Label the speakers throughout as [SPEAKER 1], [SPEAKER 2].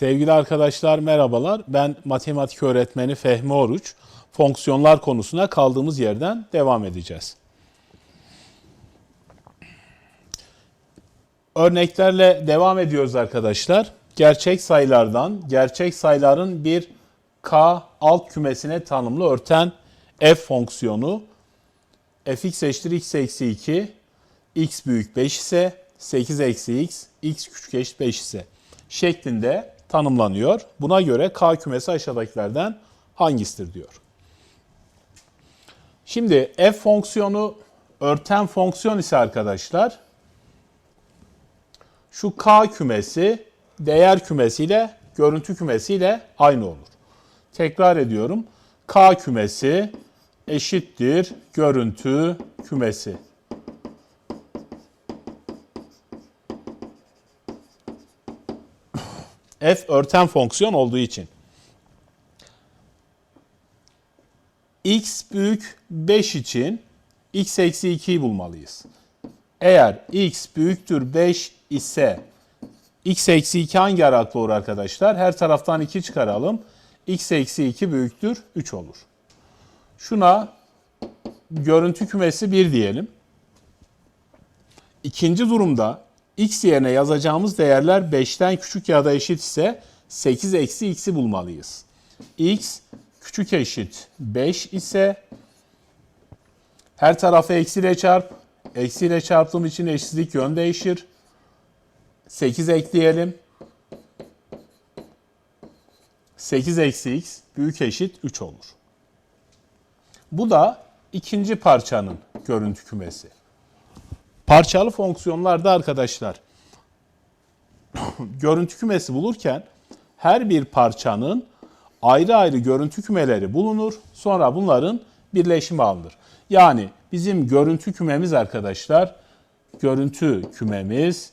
[SPEAKER 1] Sevgili arkadaşlar merhabalar. Ben matematik öğretmeni Fehmi Oruç. Fonksiyonlar konusuna kaldığımız yerden devam edeceğiz. Örneklerle devam ediyoruz arkadaşlar. Gerçek sayılardan gerçek sayıların bir k alt kümesine tanımlı örten f fonksiyonu fx eşittir x eksi 2, x büyük 5 ise 8 eksi x, x küçük eşit 5 ise şeklinde tanımlanıyor. Buna göre k kümesi aşağıdakilerden hangisidir diyor. Şimdi f fonksiyonu örten fonksiyon ise arkadaşlar şu k kümesi değer kümesiyle görüntü kümesiyle aynı olur. Tekrar ediyorum. K kümesi eşittir görüntü kümesi. F örten fonksiyon olduğu için. x büyük 5 için x eksi 2'yi bulmalıyız. Eğer x büyüktür 5 ise x eksi 2 hangi aralıkta olur arkadaşlar? Her taraftan 2 çıkaralım. x eksi 2 büyüktür 3 olur. Şuna görüntü kümesi 1 diyelim. İkinci durumda x yerine yazacağımız değerler 5'ten küçük ya da eşit ise 8 eksi x'i bulmalıyız. x küçük eşit 5 ise her tarafı eksiyle çarp. Eksiyle çarptığım için eşitlik yön değişir. 8 ekleyelim. 8 eksi x büyük eşit 3 olur. Bu da ikinci parçanın görüntü kümesi. Parçalı fonksiyonlarda arkadaşlar görüntü kümesi bulurken her bir parçanın ayrı ayrı görüntü kümeleri bulunur. Sonra bunların birleşimi alınır. Yani bizim görüntü kümemiz arkadaşlar görüntü kümemiz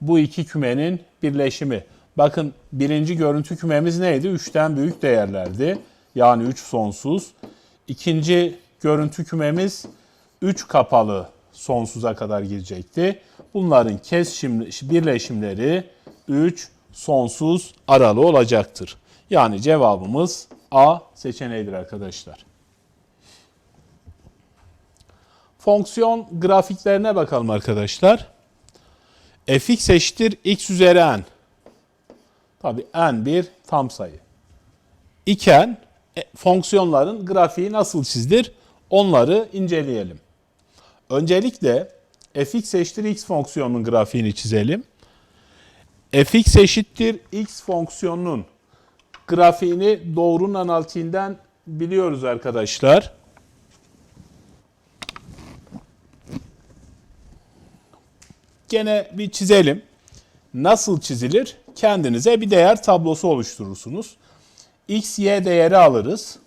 [SPEAKER 1] bu iki kümenin birleşimi. Bakın birinci görüntü kümemiz neydi? 3'ten büyük değerlerdi. Yani 3 sonsuz. İkinci görüntü kümemiz 3 kapalı sonsuza kadar gidecekti. Bunların kesişim birleşimleri 3 sonsuz aralı olacaktır. Yani cevabımız A seçeneğidir arkadaşlar. Fonksiyon grafiklerine bakalım arkadaşlar. fx eşittir x üzeri n. Tabi n bir tam sayı. İken e, fonksiyonların grafiği nasıl çizilir? Onları inceleyelim. Öncelikle fx eşittir x fonksiyonunun grafiğini çizelim. fx eşittir x fonksiyonunun grafiğini doğrunun analitiğinden biliyoruz arkadaşlar. Gene bir çizelim. Nasıl çizilir? Kendinize bir değer tablosu oluşturursunuz. x, y değeri alırız.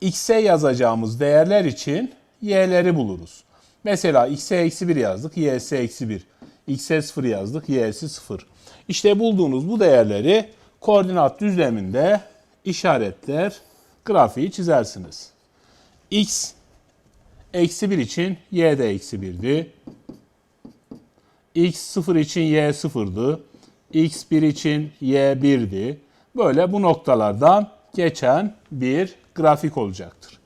[SPEAKER 1] x'e yazacağımız değerler için y'leri buluruz. Mesela x'e eksi 1 yazdık, y'se eksi 1. x'e 0 yazdık, y'si 0. İşte bulduğunuz bu değerleri koordinat düzleminde işaretler, grafiği çizersiniz. x eksi 1 için y de eksi 1'di. x 0 için y 0'dı. x 1 için y 1'di. Böyle bu noktalardan geçen bir grafik olacaktır.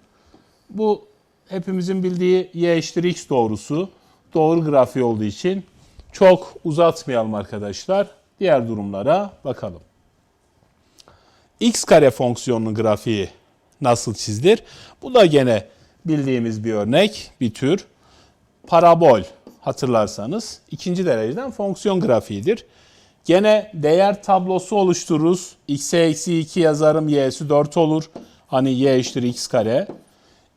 [SPEAKER 1] Bu hepimizin bildiği y eşittir x doğrusu. Doğru grafiği olduğu için çok uzatmayalım arkadaşlar. Diğer durumlara bakalım. x kare fonksiyonunun grafiği nasıl çizilir? Bu da gene bildiğimiz bir örnek, bir tür. Parabol hatırlarsanız ikinci dereceden fonksiyon grafiğidir. Gene değer tablosu oluştururuz. x'e eksi 2 yazarım, y'si 4 olur. Hani y eşittir x kare.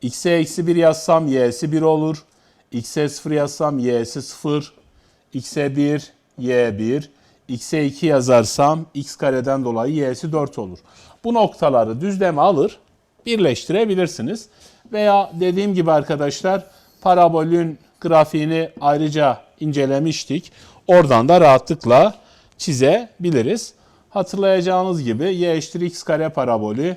[SPEAKER 1] X'e eksi 1 yazsam y'si 1 olur. x'e 0 yazsam y'si 0. x'e 1, y 1. x'e 2 yazarsam x kareden dolayı y'si 4 olur. Bu noktaları düzleme alır, birleştirebilirsiniz. Veya dediğim gibi arkadaşlar parabolün grafiğini ayrıca incelemiştik. Oradan da rahatlıkla çizebiliriz. Hatırlayacağınız gibi y eşittir x kare parabolü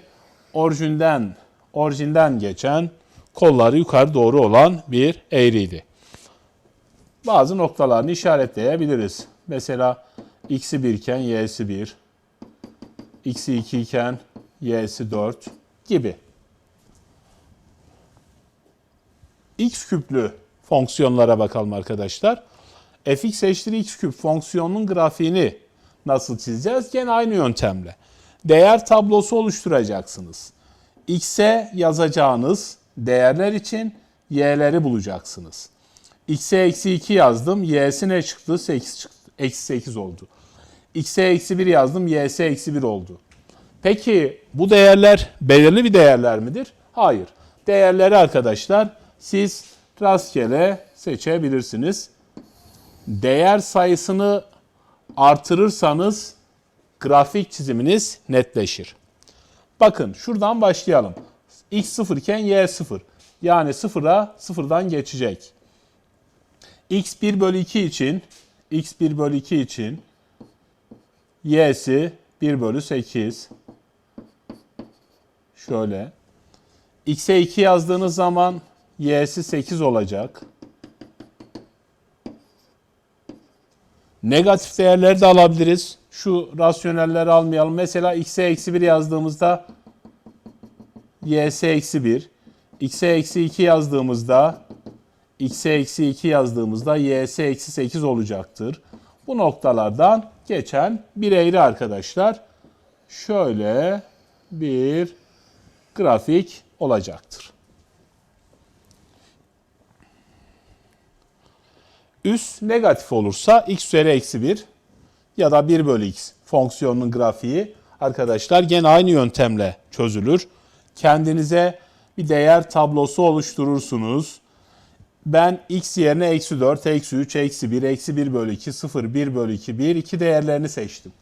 [SPEAKER 1] orijinden orijinden geçen kolları yukarı doğru olan bir eğriydi. Bazı noktalarını işaretleyebiliriz. Mesela x'i 1 iken y'si 1, x'i 2 iken y'si 4 gibi. x küplü fonksiyonlara bakalım arkadaşlar. fx eşittir x küp fonksiyonunun grafiğini nasıl çizeceğiz? Gene aynı yöntemle. Değer tablosu oluşturacaksınız. X'e yazacağınız değerler için y'leri bulacaksınız. x'e eksi 2 yazdım. y'si ne çıktı? 8 çıktı. Eksi 8 oldu. x'e eksi 1 yazdım. y'si eksi 1 oldu. Peki bu değerler belirli bir değerler midir? Hayır. Değerleri arkadaşlar siz rastgele seçebilirsiniz. Değer sayısını artırırsanız grafik çiziminiz netleşir. Bakın şuradan başlayalım. x 0 iken y 0. Yani 0'a 0'dan geçecek. x 1 bölü 2 için x 1 bölü 2 için y'si 1 bölü 8. Şöyle. x'e 2 yazdığınız zaman y'si 8 olacak. Negatif değerleri de alabiliriz. Şu rasyonelleri almayalım. Mesela x'e eksi 1 yazdığımızda y'si eksi 1. x'e eksi 2 yazdığımızda x'e eksi 2 yazdığımızda y'si eksi 8 olacaktır. Bu noktalardan geçen bir eğri arkadaşlar. Şöyle bir grafik olacaktır. Üs negatif olursa x üzeri eksi 1 ya da 1 bölü x fonksiyonunun grafiği arkadaşlar gene aynı yöntemle çözülür. Kendinize bir değer tablosu oluşturursunuz. Ben x yerine eksi 4, eksi 3, eksi 1, eksi 1 bölü 2, 0, 1 bölü 2, 1, 2 değerlerini seçtim.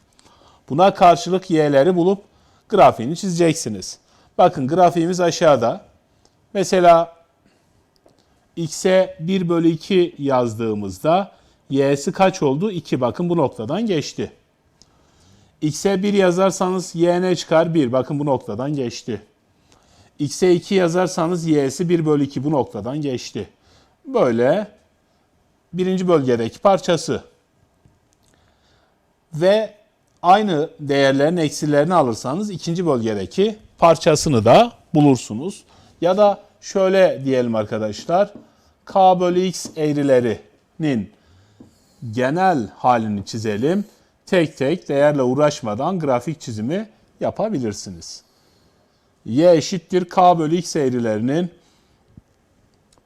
[SPEAKER 1] Buna karşılık y'leri bulup grafiğini çizeceksiniz. Bakın grafiğimiz aşağıda. Mesela x'e 1 bölü 2 yazdığımızda y'si kaç oldu? 2. Bakın bu noktadan geçti. x'e 1 yazarsanız y ne çıkar? 1. Bakın bu noktadan geçti. x'e 2 yazarsanız y'si 1 bölü 2 bu noktadan geçti. Böyle birinci bölgedeki parçası. Ve aynı değerlerin eksilerini alırsanız ikinci bölgedeki parçasını da bulursunuz. Ya da şöyle diyelim arkadaşlar. K bölü X eğrilerinin genel halini çizelim. Tek tek değerle uğraşmadan grafik çizimi yapabilirsiniz. Y eşittir K bölü X eğrilerinin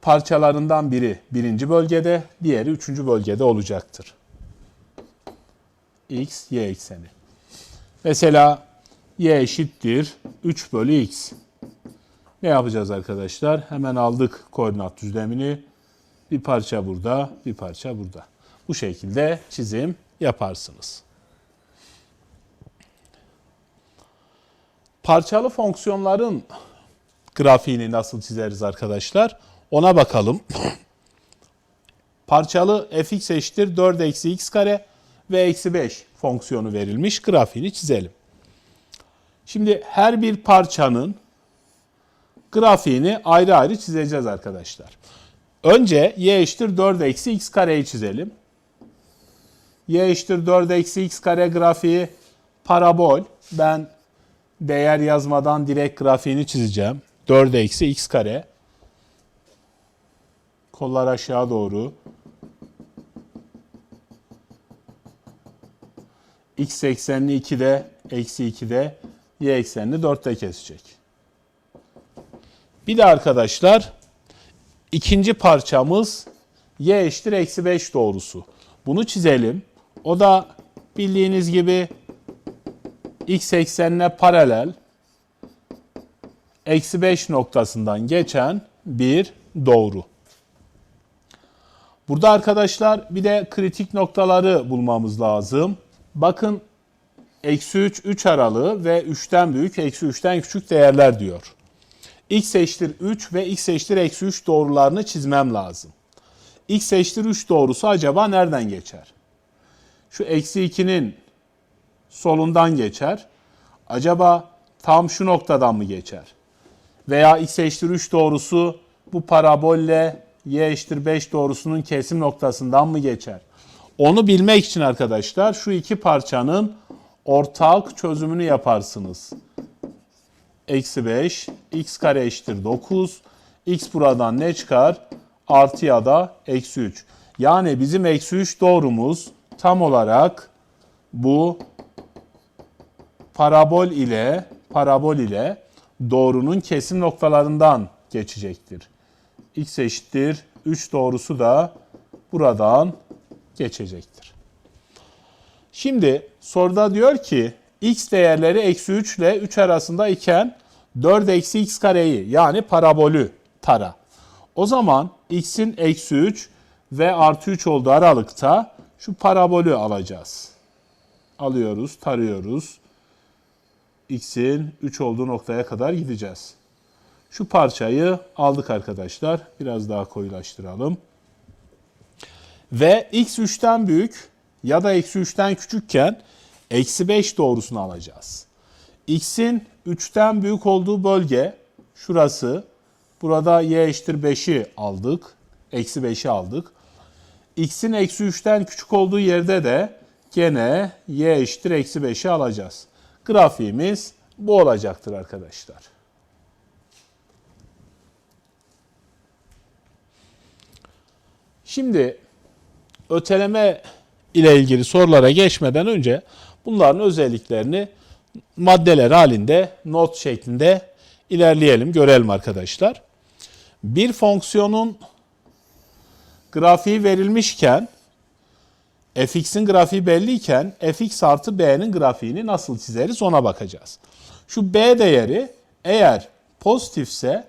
[SPEAKER 1] parçalarından biri birinci bölgede, diğeri üçüncü bölgede olacaktır. X, Y ekseni. Mesela Y eşittir 3 bölü X. Ne yapacağız arkadaşlar? Hemen aldık koordinat düzlemini. Bir parça burada, bir parça burada. Bu şekilde çizim yaparsınız. Parçalı fonksiyonların grafiğini nasıl çizeriz arkadaşlar? Ona bakalım. Parçalı fx eşittir 4 eksi x kare ve eksi 5 fonksiyonu verilmiş. Grafiğini çizelim. Şimdi her bir parçanın grafiğini ayrı ayrı çizeceğiz arkadaşlar. Önce y eşittir 4 eksi x kareyi çizelim. y eşittir 4 eksi x kare grafiği parabol. Ben değer yazmadan direkt grafiğini çizeceğim. 4 eksi x kare. Kollar aşağı doğru. x eksenini 2'de, eksi 2'de, y eksenini 4'te kesecek. Bir de arkadaşlar ikinci parçamız y eşittir eksi 5 doğrusu. Bunu çizelim. O da bildiğiniz gibi x eksenine paralel eksi 5 noktasından geçen bir doğru. Burada arkadaşlar bir de kritik noktaları bulmamız lazım. Bakın eksi 3, 3 aralığı ve 3'ten büyük, eksi 3'ten küçük değerler diyor. X eşittir 3 ve x eşittir eksi 3 doğrularını çizmem lazım. x eşittir 3 doğrusu acaba nereden geçer? Şu eksi 2'nin solundan geçer. Acaba tam şu noktadan mı geçer? Veya x eşittir 3 doğrusu bu parabolle y eşittir 5 doğrusunun kesim noktasından mı geçer? Onu bilmek için arkadaşlar şu iki parçanın ortak çözümünü yaparsınız. Eksi 5, x kare eşittir 9. x buradan ne çıkar? Artı ya da eksi 3. Yani bizim eksi 3 doğrumuz tam olarak bu parabol ile parabol ile doğrunun kesim noktalarından geçecektir. x eşittir 3 doğrusu da buradan geçecektir. Şimdi soruda diyor ki x değerleri eksi 3 ile 3 arasında iken 4 eksi x kareyi yani parabolü tara. O zaman x'in eksi 3 ve artı 3 olduğu aralıkta şu parabolü alacağız. Alıyoruz, tarıyoruz. x'in 3 olduğu noktaya kadar gideceğiz. Şu parçayı aldık arkadaşlar. Biraz daha koyulaştıralım. Ve x 3'ten büyük ya da eksi 3'ten küçükken eksi 5 doğrusunu alacağız. x'in 3'ten büyük olduğu bölge şurası. Burada y eşittir 5'i aldık. Eksi 5'i aldık. x'in eksi 3'ten küçük olduğu yerde de gene y eşittir eksi 5'i alacağız. Grafiğimiz bu olacaktır arkadaşlar. Şimdi öteleme ile ilgili sorulara geçmeden önce bunların özelliklerini maddeler halinde not şeklinde ilerleyelim, görelim arkadaşlar. Bir fonksiyonun grafiği verilmişken fx'in grafiği belliyken fx artı b'nin grafiğini nasıl çizeriz ona bakacağız. Şu b değeri eğer pozitifse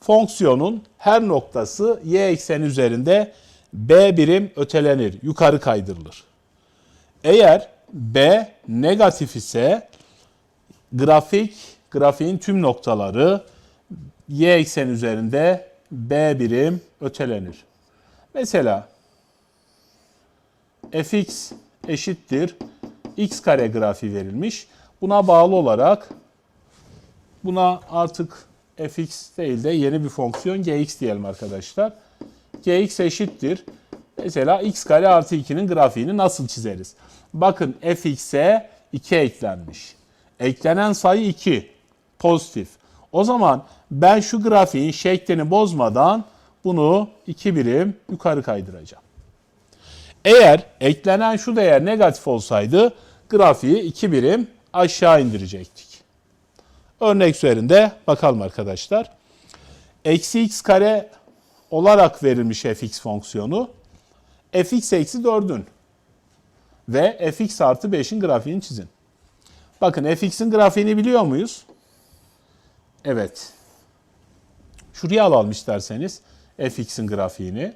[SPEAKER 1] fonksiyonun her noktası y ekseni üzerinde b birim ötelenir, yukarı kaydırılır. Eğer b negatif ise grafik, grafiğin tüm noktaları y eksen üzerinde b birim ötelenir. Mesela fx eşittir x kare grafiği verilmiş. Buna bağlı olarak buna artık fx değil de yeni bir fonksiyon gx diyelim arkadaşlar. gx eşittir. Mesela x kare artı 2'nin grafiğini nasıl çizeriz? Bakın fx'e 2 eklenmiş. Eklenen sayı 2. Pozitif. O zaman ben şu grafiğin şeklini bozmadan bunu 2 birim yukarı kaydıracağım. Eğer eklenen şu değer negatif olsaydı grafiği 2 birim aşağı indirecektik. Örnek üzerinde bakalım arkadaşlar. Eksi x kare olarak verilmiş fx fonksiyonu fx eksi 4'ün ve fx artı 5'in grafiğini çizin. Bakın fx'in grafiğini biliyor muyuz? Evet. Şuraya alalım isterseniz fx'in grafiğini.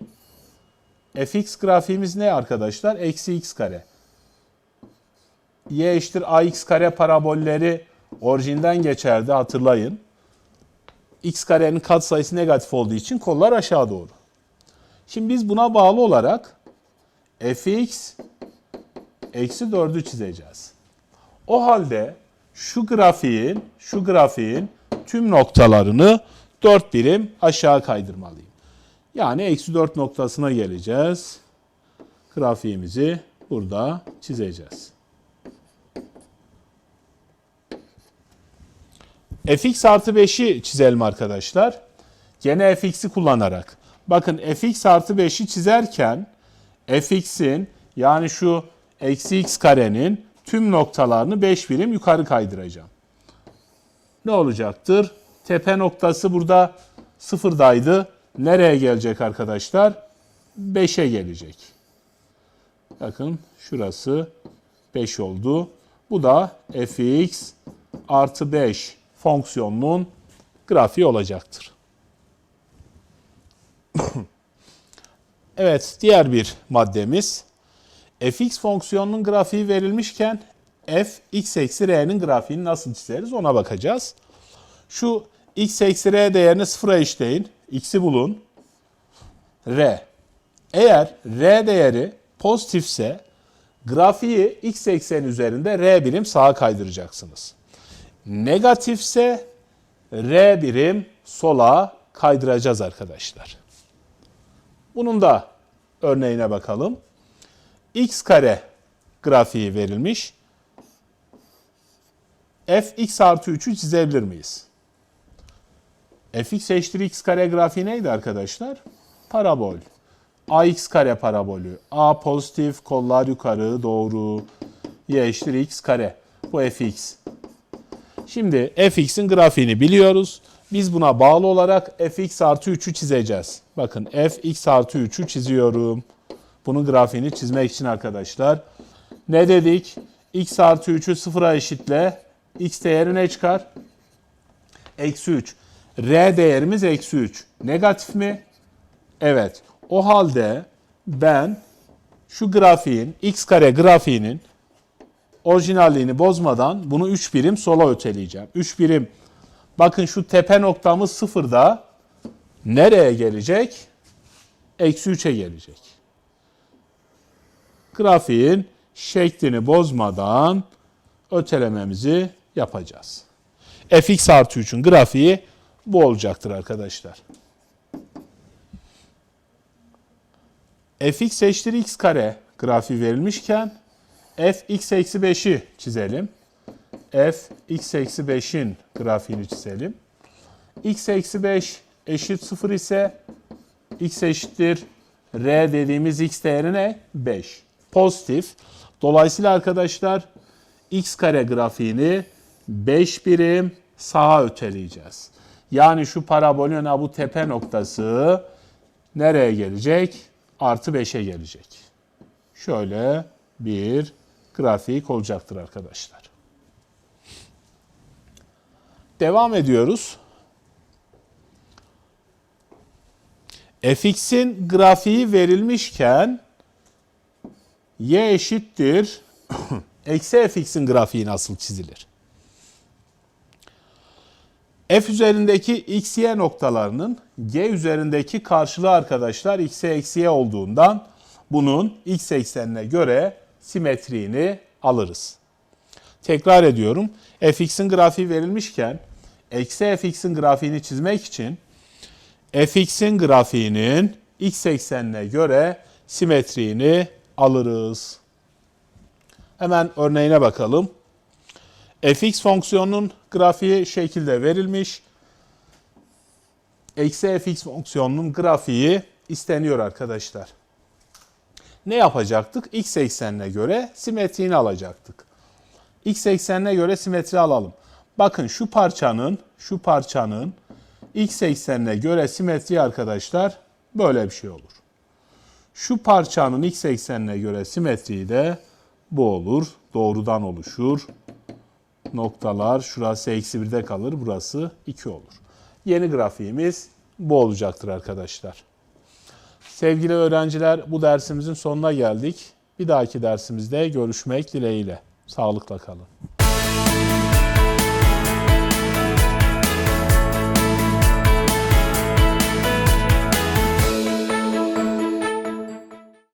[SPEAKER 1] fx grafiğimiz ne arkadaşlar? Eksi x kare. y eşittir ax kare parabolleri orijinden geçerdi hatırlayın. x karenin katsayısı negatif olduğu için kollar aşağı doğru. Şimdi biz buna bağlı olarak fx eksi 4'ü çizeceğiz. O halde şu grafiğin, şu grafiğin tüm noktalarını 4 birim aşağı kaydırmalıyım. Yani eksi 4 noktasına geleceğiz. Grafiğimizi burada çizeceğiz. fx artı 5'i çizelim arkadaşlar. Gene fx'i kullanarak. Bakın fx artı 5'i çizerken fx'in yani şu eksi x karenin tüm noktalarını 5 birim yukarı kaydıracağım. Ne olacaktır? Tepe noktası burada sıfırdaydı. Nereye gelecek arkadaşlar? 5'e gelecek. Bakın şurası 5 oldu. Bu da fx artı 5 fonksiyonunun grafiği olacaktır. evet, diğer bir maddemiz. Fx fonksiyonunun grafiği verilmişken f x eksi r'nin grafiğini nasıl çizeriz ona bakacağız. Şu x eksi r değerini sıfıra eşitleyin. x'i bulun. r. Eğer r değeri pozitifse grafiği x eksen üzerinde r birim sağa kaydıracaksınız. Negatifse R birim sola kaydıracağız arkadaşlar. Bunun da örneğine bakalım. X kare grafiği verilmiş. fx artı 3'ü çizebilir miyiz? fx eşittir x kare grafiği neydi arkadaşlar? Parabol. ax kare parabolü. a pozitif, kollar yukarı, doğru. y eşittir x kare. Bu fx. Şimdi fx'in grafiğini biliyoruz. Biz buna bağlı olarak fx artı 3'ü çizeceğiz. Bakın fx artı 3'ü çiziyorum. Bunun grafiğini çizmek için arkadaşlar. Ne dedik? x artı 3'ü sıfıra eşitle. x değeri ne çıkar? Eksi 3. R değerimiz eksi 3. Negatif mi? Evet. O halde ben şu grafiğin, x kare grafiğinin orijinalliğini bozmadan bunu 3 birim sola öteleyeceğim. 3 birim. Bakın şu tepe noktamız sıfırda nereye gelecek? Eksi 3'e gelecek. Grafiğin şeklini bozmadan ötelememizi yapacağız. fx artı 3'ün grafiği bu olacaktır arkadaşlar. fx eşittir x kare grafiği verilmişken f x eksi 5'i çizelim. f x eksi 5'in grafiğini çizelim. x eksi 5 eşit 0 ise x eşittir r dediğimiz x değeri ne? 5. Pozitif. Dolayısıyla arkadaşlar x kare grafiğini 5 birim sağa öteleyeceğiz. Yani şu parabolün bu tepe noktası nereye gelecek? Artı 5'e gelecek. Şöyle bir grafik olacaktır arkadaşlar. Devam ediyoruz. fx'in grafiği verilmişken y eşittir eksi fx'in grafiği nasıl çizilir? f üzerindeki x, y noktalarının g üzerindeki karşılığı arkadaşlar x'e eksi y olduğundan bunun x eksenine göre simetriğini alırız. Tekrar ediyorum. fx'in grafiği verilmişken eksi fx'in grafiğini çizmek için fx'in grafiğinin x eksenine göre simetriğini alırız. Hemen örneğine bakalım. fx fonksiyonunun grafiği şekilde verilmiş. Eksi fx fonksiyonunun grafiği isteniyor arkadaşlar. Ne yapacaktık? X eksenine göre simetriğini alacaktık. X eksenine göre simetri alalım. Bakın şu parçanın, şu parçanın X eksenine göre simetri arkadaşlar böyle bir şey olur. Şu parçanın X eksenine göre simetriği de bu olur. Doğrudan oluşur. Noktalar şurası eksi 1'de kalır. Burası 2 olur. Yeni grafiğimiz bu olacaktır arkadaşlar. Sevgili öğrenciler bu dersimizin sonuna geldik. Bir dahaki dersimizde görüşmek dileğiyle. Sağlıkla kalın.